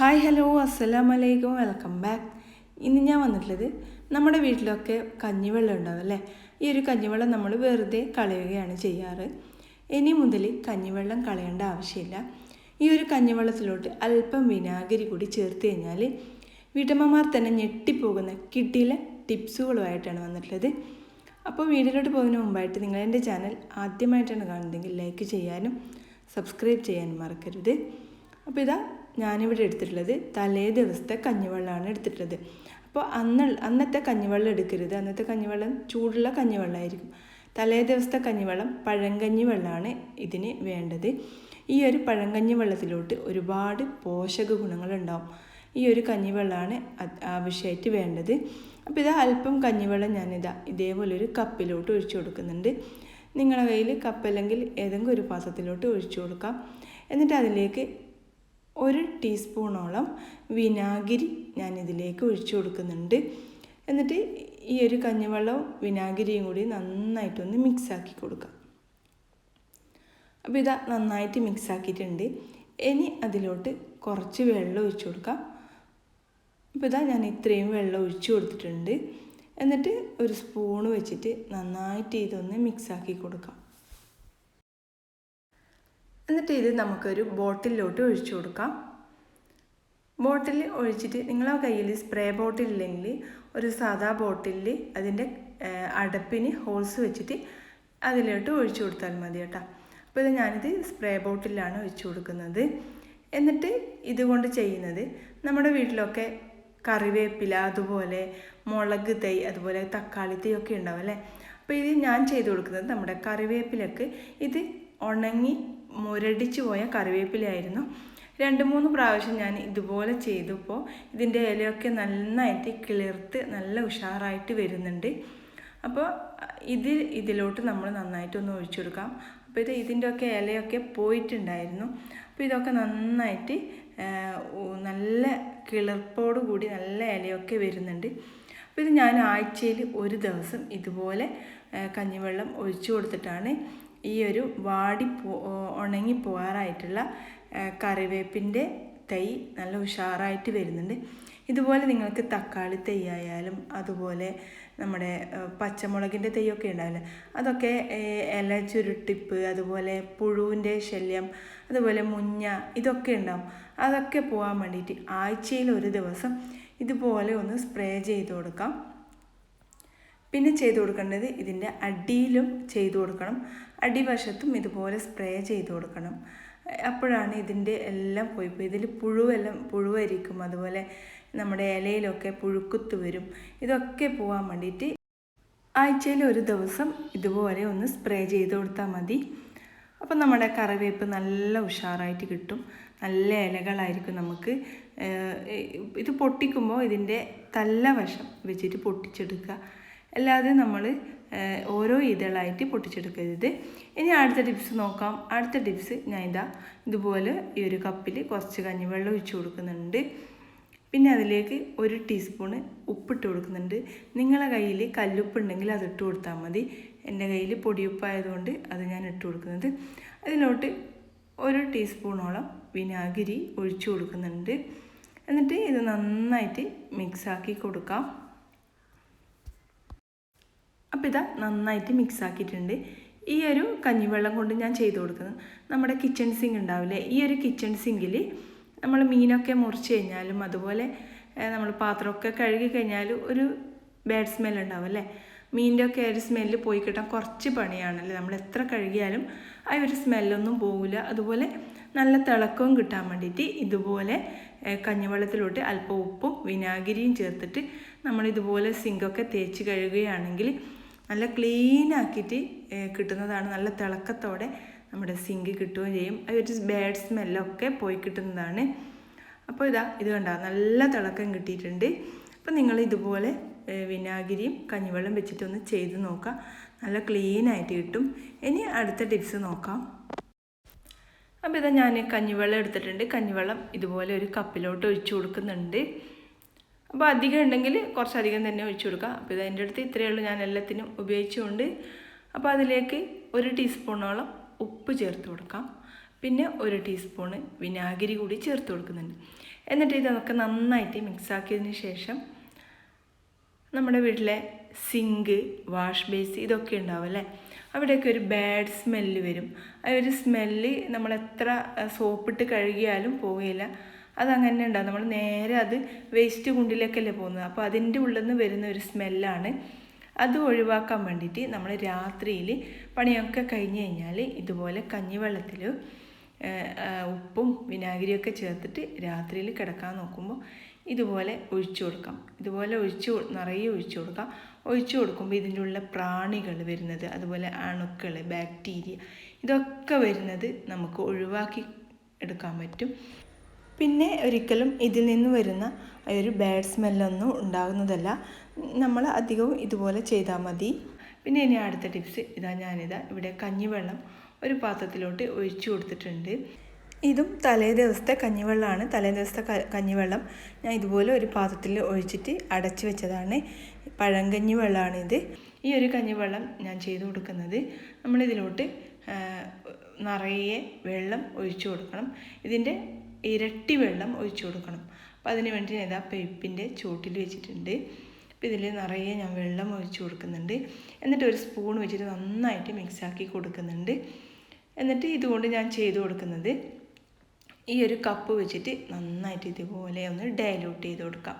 Hi hello അസ്സലാം വലൈക്കും welcome back. ഇന്ന് ഞാൻ വന്നിട്ടുള്ളത് നമ്മുടെ വീട്ടിലൊക്കെ കഞ്ഞിവെള്ളം ഉണ്ടാവും അല്ലേ? ഈ ഒരു കഞ്ഞിവെള്ളം നമ്മൾ വെറുതെ കളയുകയാണ് ചെയ്യാറ്. ഇനി മുതൽ കഞ്ഞിവെള്ളം കളയേണ്ട ആവശ്യമില്ല. ഈ ഒരു കഞ്ഞിവെള്ളത്തിലോട്ട് അല്പം വിനാഗിരി കൂടി ചേർത്ത് കഴിഞ്ഞാൽ വീട്ടമ്മമാർ തന്നെ ഞെട്ടിപ്പോകുന്ന കിട്ടിയിലെ ടിപ്സുകളുമായിട്ടാണ് വന്നിട്ടുള്ളത്. അപ്പോൾ വീഡിയോയിലോട്ട് പോകുന്നതിന് മുമ്പായിട്ട് നിങ്ങൾ എന്റെ ചാനൽ ആദ്യമായിട്ടാണ് കാണുന്നതെങ്കിൽ ലൈക്ക് ചെയ്യാനും സബ്സ്ക്രൈബ് ചെയ്യാനും മറക്കരുത്. അപ്പോൾ ഇതാ ഞാനിവിടെ എടുത്തിട്ടുള്ളത് തലേ ദിവസത്തെ കഞ്ഞിവെള്ളമാണ് എടുത്തിട്ടുള്ളത്. അപ്പോൾ അന്ന് അന്നത്തെ കഞ്ഞിവെള്ളം എടുക്കരുത്. അന്നത്തെ കഞ്ഞിവെള്ളം ചൂടുള്ള കഞ്ഞിവെള്ളമായിരിക്കും തലേ ദിവസത്തെ കഞ്ഞിവെള്ളം പഴങ്കഞ്ഞി വെള്ളമാണ് ഇതിന് വേണ്ടത്. ഈ ഒരു പഴങ്കഞ്ഞി വെള്ളത്തിലോട്ട് ഒരുപാട് പോഷക ഗുണങ്ങളുണ്ടാവും. ഈ ഒരു കഞ്ഞിവെള്ളമാണ് ആവശ്യമായിട്ട് വേണ്ടത്. അപ്പോൾ ഇതാ അല്പം കഞ്ഞിവെള്ളം ഞാനിതാ ഇതേപോലെ ഒരു കപ്പിലോട്ട് ഒഴിച്ചു കൊടുക്കുന്നുണ്ട്. നിങ്ങളുടെ കയ്യിൽ കപ്പല്ലെങ്കിൽ ഏതെങ്കിലും ഒരു പാത്രത്തിലോട്ട് ഒഴിച്ചു കൊടുക്കാം. എന്നിട്ട് അതിലേക്ക് ഒരു ടീസ്പൂണോളം വിനാഗിരി ഞാൻ ഇതിലേക്ക് ഒഴിച്ചു കൊടുക്കുന്നുണ്ട്. എന്നിട്ട് ഈ ഒരു കഞ്ഞിവെള്ളവും വിനാഗിരിയും കൂടി നന്നായിട്ടൊന്ന് മിക്സാക്കി കൊടുക്കാം. അപ്പോൾ ഇതാ നന്നായിട്ട് മിക്സാക്കിയിട്ടുണ്ട്. ഇനി അതിലോട്ട് കുറച്ച് വെള്ളം ഒഴിച്ചു കൊടുക്കാം. അപ്പോൾ ഇതാ ഞാൻ ഇത്രയും വെള്ളം ഒഴിച്ചു കൊടുത്തിട്ടുണ്ട്. എന്നിട്ട് ഒരു സ്പൂണ് വെച്ചിട്ട് നന്നായിട്ട് ഇതൊന്ന് മിക്സാക്കി കൊടുക്കാം. എന്നിട്ട് ഇത് നമുക്കൊരു ബോട്ടിലോട്ട് ഒഴിച്ചു കൊടുക്കാം. ബോട്ടിൽ ഒഴിച്ചിട്ട് നിങ്ങളെ കയ്യിൽ സ്പ്രേ ബോട്ടിൽ ഇല്ലെങ്കിൽ ഒരു സാധാ ബോട്ടിലിൽ അതിന്റെ അടപ്പിന് ഹോൾസ് വെച്ചിട്ട് അതിലോട്ട് ഒഴിച്ചു കൊടുത്താൽ മതി കേട്ടോ. അപ്പോൾ ഇത് ഞാനിത് സ്പ്രേ ബോട്ടിലാണ് ഒഴിച്ചു കൊടുക്കുന്നത്. എന്നിട്ട് ഇതുകൊണ്ട് ചെയ്യുന്നത് നമ്മുടെ വീട്ടിലൊക്കെ കറിവേപ്പില അതുപോലെ മുളക് തൈ അതുപോലെ തക്കാളി തൈ ഒക്കെ ഉണ്ടാവും അല്ലേ? അപ്പോൾ ഇത് ഞാൻ ചെയ്തു കൊടുക്കുന്നത് നമ്മുടെ കറിവേപ്പിലൊക്കെ ഇത് ഉണങ്ങി മുരടിച്ചു പോയ കറിവേപ്പിലയായിരുന്നു. രണ്ട് മൂന്ന് പ്രാവശ്യം ഞാൻ ഇതുപോലെ ചെയ്തപ്പോൾ ഇതിന്റെ ഇലയൊക്കെ നന്നായിട്ട് കിളിർത്ത് നല്ല ഉഷാറായിട്ട് വരുന്നുണ്ട്. അപ്പോൾ ഇത് ഇതിലോട്ട് നമ്മൾ നന്നായിട്ടൊന്ന് ഒഴിച്ചു കൊടുക്കാം. അപ്പോൾ ഇത് ഇതിന്റെയൊക്കെ ഇലയൊക്കെ പോയിട്ടുണ്ടായിരുന്നു. അപ്പോൾ ഇതൊക്കെ നന്നായിട്ട് നല്ല കിളിർപ്പോട് കൂടി നല്ല ഇലയൊക്കെ വരുന്നുണ്ട്. അപ്പോൾ ഇത് ഞാൻ ആഴ്ചയിൽ ഒരു ദിവസം ഇതുപോലെ കഞ്ഞിവെള്ളം ഒഴിച്ചു കൊടുത്തിട്ടാണ് ഈ ഒരു വാടി പോ ഉണങ്ങി പോകാറായിട്ടുള്ള കറിവേപ്പിന്റെ തൈ നല്ല ഉഷാറായിട്ട് വരുന്നുണ്ട്. ഇതുപോലെ നിങ്ങൾക്ക് തക്കാളി തൈ ആയാലും അതുപോലെ നമ്മുടെ പച്ചമുളകിന്റെ തൈയൊക്കെ ഉണ്ടാവില്ല? അതൊക്കെ ഇല ചുരുട്ടിപ്പ് അതുപോലെ പുഴുവിന്റെ ശല്യം അതുപോലെ മുഞ്ഞ ഇതൊക്കെ ഉണ്ടാവും. അതൊക്കെ പോകാൻ വേണ്ടിയിട്ട് ആഴ്ചയിൽ ഒരു ദിവസം ഇതുപോലെ ഒന്ന് സ്പ്രേ ചെയ്ത് കൊടുക്കാം. പിന്നെ ചെയ്ത് കൊടുക്കേണ്ടത് ഇതിന്റെ അടിയിലും ചെയ്തു കൊടുക്കണം. അടിവശത്തും ഇതുപോലെ സ്പ്രേ ചെയ്ത് കൊടുക്കണം. അപ്പോഴാണ് ഇതിന്റെ എല്ലാം പോയി പോയി. ഇതിൽ പുഴുവെല്ലാം പുഴുവരിക്കും അതുപോലെ നമ്മുടെ ഇലയിലൊക്കെ പുഴുക്കുത്ത് വരും. ഇതൊക്കെ പോകാൻ വേണ്ടിയിട്ട് ആഴ്ചയിൽ ഒരു ദിവസം ഇതുപോലെ ഒന്ന് സ്പ്രേ ചെയ്ത് കൊടുത്താൽ മതി. അപ്പം നമ്മുടെ കറിവേപ്പ് നല്ല ഉഷാറായിട്ട് കിട്ടും. നല്ല ഇലകളായിരിക്കും നമുക്ക്. ഇത് പൊട്ടിക്കുമ്പോൾ ഇതിന്റെ തല്ല വശം വെച്ചിട്ട് പൊട്ടിച്ചെടുക്കുക. അല്ലാതെ നമ്മൾ ഓരോ ഇതളായിട്ട് പൊട്ടിച്ചെടുക്കരുത്. ഇനി അടുത്ത ടിപ്സ് നോക്കാം. അടുത്ത ടിപ്സ് ഞാൻ ഇതാ ഇതുപോലെ ഈ ഒരു കപ്പിൽ കുറച്ച് കഞ്ഞിവെള്ളം ഒഴിച്ചു കൊടുക്കുന്നുണ്ട്. പിന്നെ അതിലേക്ക് ഒരു ടീസ്പൂണ് ഉപ്പിട്ട് കൊടുക്കുന്നുണ്ട്. നിങ്ങളെ കയ്യിൽ കല്ലുപ്പ് ഉണ്ടെങ്കിൽ അത് ഇട്ട് കൊടുത്താൽ മതി. എന്റെ കയ്യിൽ പൊടിയുപ്പായതുകൊണ്ട് അത് ഞാൻ ഇട്ട് കൊടുക്കുന്നത്. അതിലോട്ട് ഒരു ടീസ്പൂണോളം വിനാഗിരി ഒഴിച്ചു കൊടുക്കുന്നുണ്ട്. എന്നിട്ട് ഇത് നന്നായിട്ട് മിക്സാക്കി കൊടുക്കാം. അപ്പോൾ ഇതാ നന്നായിട്ട് മിക്സ് ആക്കിയിട്ടുണ്ട്. ഈ ഒരു കഞ്ഞിവെള്ളം കൊണ്ട് ഞാൻ ചെയ്തു കൊടുക്കുന്നത്. നമ്മുടെ കിച്ചൺ സിങ്ക് ഉണ്ടാവില്ലേ? ഈ ഒരു കിച്ചൺ സിങ്കിൽ നമ്മൾ മീനൊക്കെ മുറിച്ച് കഴിഞ്ഞാലും അതുപോലെ നമ്മൾ പാത്രമൊക്കെ കഴുകി കഴിഞ്ഞാൽ ഒരു ബാഡ് സ്മെൽ ഉണ്ടാവും അല്ലേ? മീനിന്റെ ഒക്കെ ഒരു സ്മെല്ല് പോയി കിട്ടാൻ കുറച്ച് പണിയാണല്ലേ? നമ്മൾ എത്ര കഴുകിയാലും ആ ഒരു സ്മെല്ലൊന്നും പോകില്ല അതുപോലെ നല്ല തിളക്കവും കിട്ടാൻ വേണ്ടിയിട്ട് ഇതുപോലെ കഞ്ഞിവെള്ളത്തിലോട്ട് അല്പം ഉപ്പും വിനാഗിരിയും ചേർത്തിട്ട് നമ്മളിതുപോലെ സിങ്കൊക്കെ തേച്ച് കഴുകുകയാണെങ്കിൽ നല്ല ക്ലീൻ ആക്കിയിട്ട് കിട്ടുന്നതാണ്. നല്ല തിളക്കത്തോടെ നമ്മുടെ സിങ്ക് കിട്ടുകയും ചെയ്യും. ഒരു ബാഡ് സ്മെല്ലൊക്കെ പോയി കിട്ടുന്നതാണ്. അപ്പോൾ ഇതാ ഇത് കണ്ട? നല്ല തിളക്കം കിട്ടിയിട്ടുണ്ട്. അപ്പോൾ നിങ്ങൾ ഇതുപോലെ വിനാഗിരിയും കഞ്ഞിവെള്ളം വെച്ചിട്ടൊന്ന് ചെയ്ത് നോക്കാം. നല്ല ക്ലീൻ ആയിട്ട് കിട്ടും. ഇനി അടുത്ത ടിപ്സ് നോക്കാം. അപ്പോൾ ഇതാ ഞാൻ കഞ്ഞിവെള്ളം എടുത്തിട്ടുണ്ട്. കഞ്ഞിവെള്ളം ഇതുപോലെ ഒരു കപ്പിലോട്ട് ഒഴിച്ചു കൊടുക്കുന്നുണ്ട്. അപ്പോൾ അധികം ഉണ്ടെങ്കിൽ കുറച്ചധികം തന്നെ ഒഴിച്ചു കൊടുക്കുക. അപ്പോൾ ഇത് എന്റെ അടുത്ത് ഇത്രയേ ഉള്ളൂ. ഞാൻ എല്ലാത്തിനും ഉപയോഗിച്ചുകൊണ്ട് അപ്പോൾ അതിലേക്ക് ഒരു ടീസ്പൂണോളം ഉപ്പ് ചേർത്ത് കൊടുക്കാം. പിന്നെ ഒരു ടീസ്പൂണ് വിനാഗിരി കൂടി ചേർത്ത് കൊടുക്കുന്നുണ്ട്. എന്നിട്ട് ഇതൊക്കെ നന്നായിട്ട് മിക്സാക്കിയതിന് ശേഷം നമ്മുടെ വീട്ടിലെ സിങ്ക് വാഷ് ബേസ് ഇതൊക്കെ ഉണ്ടാവും അല്ലേ? അവിടെയൊക്കെ ഒരു ബാഡ് സ്മെല്ല് വരും. ആ ഒരു സ്മെല്ല് നമ്മൾ എത്ര സോപ്പിട്ട് കഴുകിയാലും പോവുകയില്ല. അതങ്ങനെ ഉണ്ടാവും. നമ്മൾ നേരെ അത് വേസ്റ്റ് കുണ്ടിലേക്കല്ലേ പോകുന്നത്. അപ്പോൾ അതിന്റെ ഉള്ളിൽ നിന്ന് വരുന്ന ഒരു സ്മെല്ലാണ് അത് ഒഴിവാക്കാൻ വേണ്ടിയിട്ട് നമ്മൾ രാത്രിയിൽ പണിയൊക്കെ കഴിഞ്ഞ് കഴിഞ്ഞാൽ ഇതുപോലെ കഞ്ഞിവെള്ളത്തിൽ ഉപ്പും വിനാഗിരിയൊക്കെ ചേർത്തിട്ട് രാത്രിയിൽ കിടക്കാൻ നോക്കുമ്പോൾ ഇതുപോലെ ഒഴിച്ചു കൊടുക്കാം. ഇതുപോലെ ഒഴിച്ച് നിറയെ ഒഴിച്ചു കൊടുക്കാം. ഒഴിച്ചു കൊടുക്കുമ്പോൾ ഇതിന്റെ ഉള്ള പ്രാണികൾ വരുന്നത് അതുപോലെ അണുക്കൾ ബാക്ടീരിയ ഇതൊക്കെ വരുന്നത് നമുക്ക് ഒഴിവാക്കി എടുക്കാൻ പറ്റും. പിന്നെ ഒരിക്കലും ഇതിൽ നിന്ന് വരുന്ന ഒരു ബാഡ് സ്മെല്ലൊന്നും ഉണ്ടാകുന്നതല്ല. നമ്മൾ അധികവും ഇതുപോലെ ചെയ്താൽ മതി. പിന്നെ ഇനി അടുത്ത ടിപ്സ് ഇതാ ഞാനിതാ ഇവിടെ കഞ്ഞിവെള്ളം ഒരു പാത്രത്തിലോട്ട് ഒഴിച്ചു കൊടുത്തിട്ടുണ്ട്. ഇതും തലേ ദിവസത്തെ കഞ്ഞിവെള്ളമാണ്. തലേ ദിവസത്തെ കഞ്ഞിവെള്ളം ഞാൻ ഇതുപോലെ ഒരു പാത്രത്തിൽ ഒഴിച്ചിട്ട് അടച്ചു വെച്ചതാണ്. പഴങ്കഞ്ഞി വെള്ളമാണിത് ഈ ഒരു കഞ്ഞിവെള്ളം ഞാൻ ചെയ്തു കൊടുക്കുന്നത്. നമ്മളിതിലോട്ട് നിറയെ വെള്ളം ഒഴിച്ചു കൊടുക്കണം. ഇതിന്റെ ഇരട്ടി വെള്ളം ഒഴിച്ചു കൊടുക്കണം. അപ്പോൾ അതിന് വേണ്ടി ഞാൻ ഇതാ പൈപ്പിന്റെ ചുവട്ടിൽ വെച്ചിട്ടുണ്ട്. അപ്പോൾ ഇതിൽ നിറയെ ഞാൻ വെള്ളം ഒഴിച്ചു കൊടുക്കുന്നുണ്ട്. എന്നിട്ട് ഒരു സ്പൂൺ വെച്ചിട്ട് നന്നായിട്ട് മിക്സാക്കി കൊടുക്കുന്നുണ്ട്. എന്നിട്ട് ഇതുകൊണ്ട് ഞാൻ ചെയ്തു കൊടുക്കുന്നത് ഈ ഒരു കപ്പ് വെച്ചിട്ട് നന്നായിട്ട് ഇതുപോലെ ഒന്ന് ഡയലൂട്ട് ചെയ്ത് കൊടുക്കാം.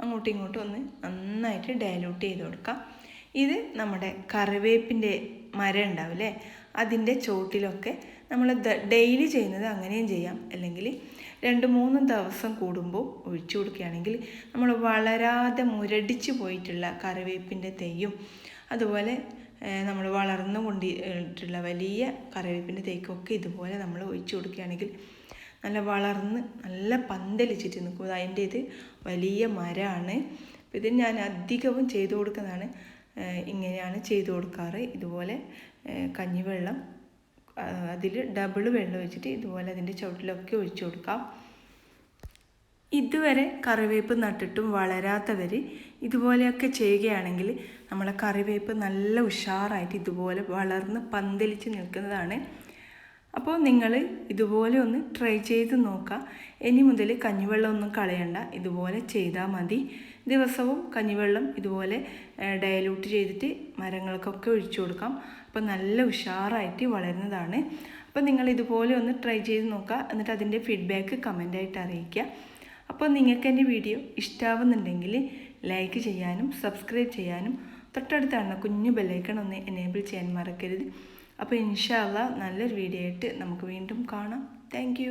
അങ്ങോട്ടും ഇങ്ങോട്ടും ഒന്ന് നന്നായിട്ട് ഡയലൂട്ട് ചെയ്ത് കൊടുക്കാം. ഇത് നമ്മുടെ കറിവേപ്പിന്റെ മരം ഉണ്ടാവില്ലേ? അതിന്റെ ചോട്ടിലൊക്കെ നമ്മൾ ഡെയിലി ചെയ്യുന്നത് അങ്ങനെയും ചെയ്യാം. അല്ലെങ്കിൽ രണ്ട് മൂന്ന് ദിവസം കൂടുമ്പോൾ ഒഴിച്ചു കൊടുക്കുകയാണെങ്കിൽ നമ്മൾ വളരാതെ മുരടിച്ച് പോയിട്ടുള്ള കറിവേപ്പിന്റെ തെയ്യും അതുപോലെ നമ്മൾ വളർന്നു കൊണ്ടിട്ടുള്ള വലിയ കറിവേപ്പിന്റെ തേക്കൊക്കെ ഇതുപോലെ നമ്മൾ ഒഴിച്ചു കൊടുക്കുകയാണെങ്കിൽ നല്ല വളർന്ന് നല്ല പന്തലിച്ചിട്ട് നിൽക്കും. അതിന്റെ ഇത് വലിയ മരമാണ്. ഇത് ഞാൻ അധികവും ചെയ്തു കൊടുക്കുന്നതാണ്. ഇങ്ങനെയാണ് ചെയ്തു കൊടുക്കാറ്. ഇതുപോലെ കഞ്ഞിവെള്ളം അതിൽ ഡബിൾ വെള്ളം ഒഴിച്ചിട്ട് ഇതുപോലെ അതിന്റെ ചുവട്ടിലൊക്കെ ഒഴിച്ചു കൊടുക്കാം. ഇതുവരെ കറിവേപ്പ് നട്ടിട്ടും വളരാത്തവർ ഇതുപോലെയൊക്കെ ചെയ്യുകയാണെങ്കിൽ നമ്മളെ കറിവേപ്പ് നല്ല ഉഷാറായിട്ട് ഇതുപോലെ വളർന്ന് പന്തലിച്ച് നിൽക്കുന്നതാണ്. അപ്പോൾ നിങ്ങൾ ഇതുപോലെ ഒന്ന് ട്രൈ ചെയ്ത് നോക്കുക. ഇനി മുതൽ കഞ്ഞിവെള്ളം ഒന്നും കളയണ്ട. ഇതുപോലെ ചെയ്താൽ മതി. ദിവസവും കഞ്ഞിവെള്ളം ഇതുപോലെ ഡയലൂട്ട് ചെയ്തിട്ട് മരങ്ങൾക്കൊക്കെ ഒഴിച്ചു കൊടുക്കാം. അപ്പോൾ നല്ല ഉഷാറായിട്ട് വളരുന്നതാണ്. അപ്പോൾ നിങ്ങൾ ഇതുപോലെ ഒന്ന് ട്രൈ ചെയ്ത് നോക്കുക. എന്നിട്ട് അതിന്റെ ഫീഡ്ബാക്ക് കമന്റായിട്ട് അറിയിക്കുക. അപ്പോൾ നിങ്ങൾക്ക് എന്റെ വീഡിയോ ഇഷ്ടാവുന്നുണ്ടെങ്കിൽ ലൈക്ക് ചെയ്യാനും സബ്സ്ക്രൈബ് ചെയ്യാനും തൊട്ടടുത്താണ് കുഞ്ഞു ബെല്ലൈക്കൺ ഒന്ന് എനേബിൾ ചെയ്യാൻ മറക്കരുത്. അപ്പോൾ ഇൻഷാല്ല നല്ലൊരു വീഡിയോ ആയിട്ട് നമുക്ക് വീണ്ടും കാണാം. താങ്ക്